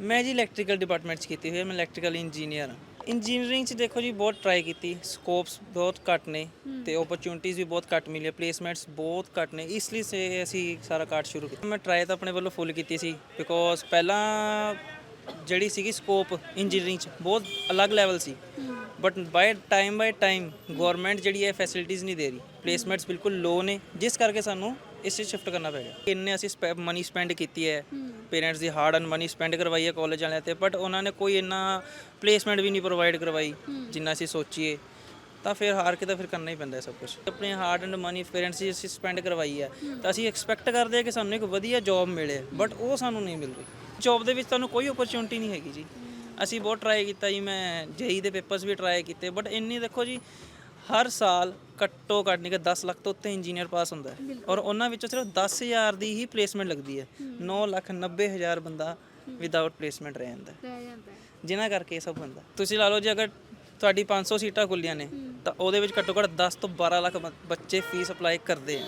ਮੈਂ ਜੀ electrical department 'ਚ ਕੀਤੀ ਹੋਈ ਹੈ ਮੈਂ ਇਲੈਕਟ੍ਰੀਕਲ ਇੰਜੀਨੀਅਰ ਹਾਂ। ਇੰਜੀਨੀਅਰਿੰਗ 'ਚ ਦੇਖੋ ਜੀ ਬਹੁਤ ਟਰਾਈ ਕੀਤੀ ਸਕੋਪਸ ਬਹੁਤ ਘੱਟ ਨੇ ਤੇ ਓਪਰਚੁਨਿਟੀਜ਼ ਵੀ ਬਹੁਤ ਘੱਟ ਮਿਲੀਆਂ ਪਲੇਸਮੈਂਟਸ ਬਹੁਤ ਘੱਟ ਨੇ ਇਸ ਲਈ ਸੇ ਅਸੀਂ ਸਾਰਾ ਕਾਰਡ ਸ਼ੁਰੂ ਕੀਤਾ। ਮੈਂ ਟਰਾਈ ਤਾਂ ਆਪਣੇ ਵੱਲੋਂ ਫੁੱਲ ਕੀਤੀ ਸੀ ਬਿਕੋਜ਼ ਪਹਿਲਾਂ ਜਿਹੜੀ ਸੀਗੀ ਸਕੋਪ ਇੰਜੀਨੀਅਰਿੰਗ 'ਚ ਬਹੁਤ ਅਲੱਗ level C. But by time by time government ਜਿਹੜੀ ਹੈ ਫੈਸਿਲਿਟੀਜ਼ ਨਹੀਂ ਦੇ ਰਹੀ ਪਲੇਸਮੈਂਟਸ ਬਿਲਕੁਲ ਲੋ ਨੇ ਜਿਸ ਕਰਕੇ ਸਾਨੂੰ ਇਸ 'ਚ ਸ਼ਿਫਟ ਕਰਨਾ ਪੈ ਗਿਆ। ਕਿੰਨੇ ਅਸੀਂ ਮਨੀ ਸਪੈਂਡ ਕੀਤੀ ਹੈ। ਪੇਰੈਂਟਸ ਦੀ ਹਾਰਡ ਅਨ ਮਨੀ ਸਪੈਂਡ ਕਰਵਾਈ ਹੈ ਕਾਲਜ ਵਾਲਿਆਂ ਤੇ ਬਟ ਉਹਨਾਂ ਨੇ ਕੋਈ ਇੰਨਾ ਪਲੇਸਮੈਂਟ ਵੀ ਨਹੀਂ ਪ੍ਰੋਵਾਈਡ ਕਰਵਾਈ ਜਿੰਨਾ ਅਸੀਂ ਸੋਚੀਏ। ਤਾਂ ਫਿਰ ਹਾਰ ਕੇ ਤਾਂ ਫਿਰ ਕਰਨਾ ਹੀ ਪੈਂਦਾ ਸਭ ਕੁਝ ਆਪਣੇ ਹਾਰਡ ਐਂਡ ਮਨੀ ਪੇਰੈਂਟਸ ਦੀ ਅਸੀਂ ਸਪੈਂਡ ਕਰਵਾਈ ਹੈ ਤਾਂ ਅਸੀਂ ਐਕਸਪੈਕਟ ਕਰਦੇ ਹਾਂ ਕਿ ਸਾਨੂੰ ਇੱਕ ਵਧੀਆ ਜੌਬ ਮਿਲੇ ਬਟ ਉਹ ਸਾਨੂੰ ਨਹੀਂ ਮਿਲ ਰਹੀ। ਜੌਬ ਦੇ ਵਿੱਚ ਤੁਹਾਨੂੰ ਕੋਈ ਓਪਰਚੁਨਿਟੀ ਨਹੀਂ ਹੈਗੀ ਜੀ। ਅਸੀਂ ਬਹੁਤ ਟਰਾਈ ਕੀਤਾ ਜੀ ਮੈਂ ਜੇਈ ਦੇ ਪੇਪਰਸ ਵੀ ਟਰਾਈ ਕੀਤੇ ਬਟ ਇੰਨੀ ਦੇਖੋ ਜੀ ਹਰ ਸਾਲ ਘੱਟੋ ਘੱਟ ਨਹੀਂ ਕਿ 10 ਲੱਖ ਤੋਂ ਉੱਤੇ ਇੰਜੀਨੀਅਰ ਪਾਸ ਹੁੰਦਾ ਹੈ। ਔਰ ਉਹਨਾਂ ਵਿੱਚੋਂ ਸਿਰਫ 10000 ਦੀ ਹੀ ਪਲੇਸਮੈਂਟ ਲੱਗਦੀ ਹੈ। 9 ਲੱਖ 90 ਹਜ਼ਾਰ ਬੰਦਾ ਵਿਦਆਊਟ ਪਲੇਸਮੈਂਟ ਰਹਿ ਜਾਂਦਾ ਜਿਨ੍ਹਾਂ ਕਰਕੇ ਇਹ ਸਭ ਹੁੰਦਾ ਤੁਸੀਂ ਲਾ ਲਓ ਜੇ ਅਗਰ ਤੁਹਾਡੀ 500 ਸੀਟਾਂ ਖੁੱਲੀਆਂ ਨੇ ਤਾਂ ਉਹਦੇ ਵਿੱਚ ਘੱਟੋ ਘੱਟ 10 ਤੋਂ 12 ਲੱਖ ਬੱਚੇ ਫੀਸ ਅਪਲਾਈ ਕਰਦੇ ਆ।